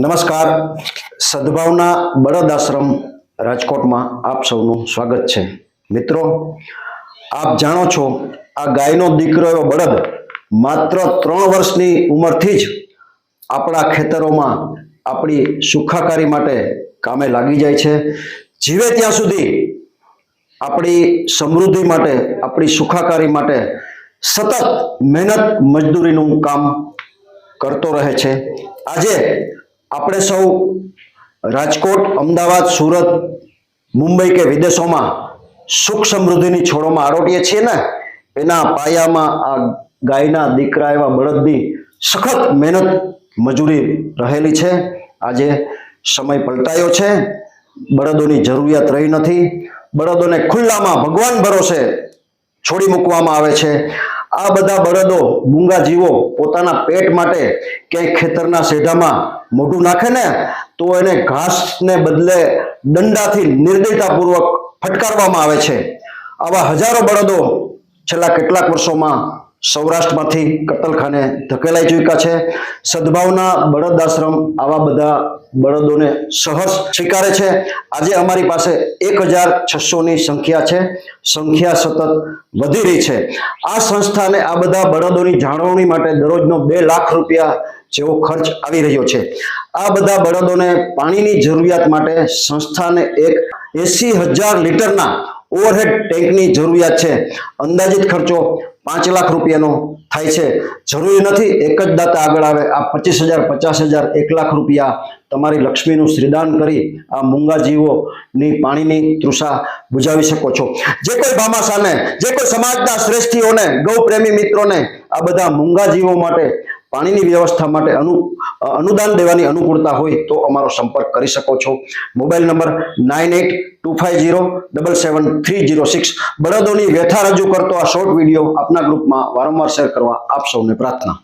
નમસ્કાર. સદભાવના બળદ આશ્રમ રાજકોટમાં આપ સૌનું સ્વાગત છે. મિત્રો, આપ જાણો છો, આ ગાયનો દીકરો એવો બળદ માત્ર ત્રણ વર્ષની ઉંમરથી જ આપણા ખેતરોમાં આપણી સુખાકારી માટે કામે લાગી જાય છે. જીવે ત્યાં સુધી આપણી સમૃદ્ધિ માટે, આપણી સુખાકારી માટે સતત મહેનત મજદૂરીનું કામ કરતો રહે છે. આજે આપણે સૌ રાજકોટ, અમદાવાદ, સુરત, મુંબઈ કે વિદેશોમાં સુખ સમૃદ્ધિની છોડોમાં આરોટીએ છીએ ને? એના પાયામાં આ ગાયના દીકરા એવા બળદની સખત મહેનત મજૂરી રહેલી છે. આજે સમય પલટાયો છે. બળદોની જરૂરિયાત રહી નથી. બળદોને ખુલ્લામાં ભગવાન ભરોસે છોડી મૂકવામાં આવે છે. આ બધા બળદો મૂંગા જીવો પોતાના પેટ માટે ક્યાંય ખેતરના સેઢામાં મોઢું નાખે ને, તો એને ઘાસને બદલે દંડાથી નિર્દયતાપૂર્વક ફટકારવામાં આવે છે. આવા હજારો બળદો છેલ્લા કેટલાક વર્ષોમાં સૌરાષ્ટ્રમાંથી કતલખાને ધકેલાઈ ચૂક્યા છે. સદભાવના બળદ આશ્રમ આવા બધા બળદોને સહર્ષ સ્વીકારે છે. આજે અમારી પાસે એક હજાર છસોની સંખ્યા છે. સંખ્યા સતત વધી રહી છે. આ સંસ્થાને આ બધા બળદોની જાળવણી માટે દરરોજનો બે લાખ રૂપિયા જેવો ખર્ચ આવી રહ્યો છે. આ બધા બળદોને પાણીની જરૂરિયાત માટે સંસ્થાને એક એસી હજાર લીટરના ઓવરહેડ ટેન્કની જરૂરિયાત છે. અંદાજિત ખર્ચો પાંચ લાખ રૂપિયાનો થાય છે. જરૂરી નથી એક જ દાતા આગળ આવે, આ પચીસ હજાર, પચાસ હજાર, એક લાખ રૂપિયા તમારી લક્ષ્મીનું શ્રીદાન કરી આ મૂંગા જીવોની પાણીની તૃષા બુજાવી શકો છો. જે કોઈ ભામાશાને, જે કોઈ સમાજના શ્રેષ્ઠીઓને ગૌ પ્રેમી મિત્રોને આ બધા મૂંગા જીવો માટે પાણીની વ્યવસ્થા માટે અનુ અનુદાન દેવાની અનુકૂળતા હોય તો અમારો સંપર્ક કરી શકો છો. Mobile number nine eight two five zero double seven three zero six. બળદોની વ્યથા રજૂ કરતો આ શોર્ટ વીડિયો આપના ગ્રુપમાં વારંવાર શેર કરવા આપ સૌને પ્રાર્થના.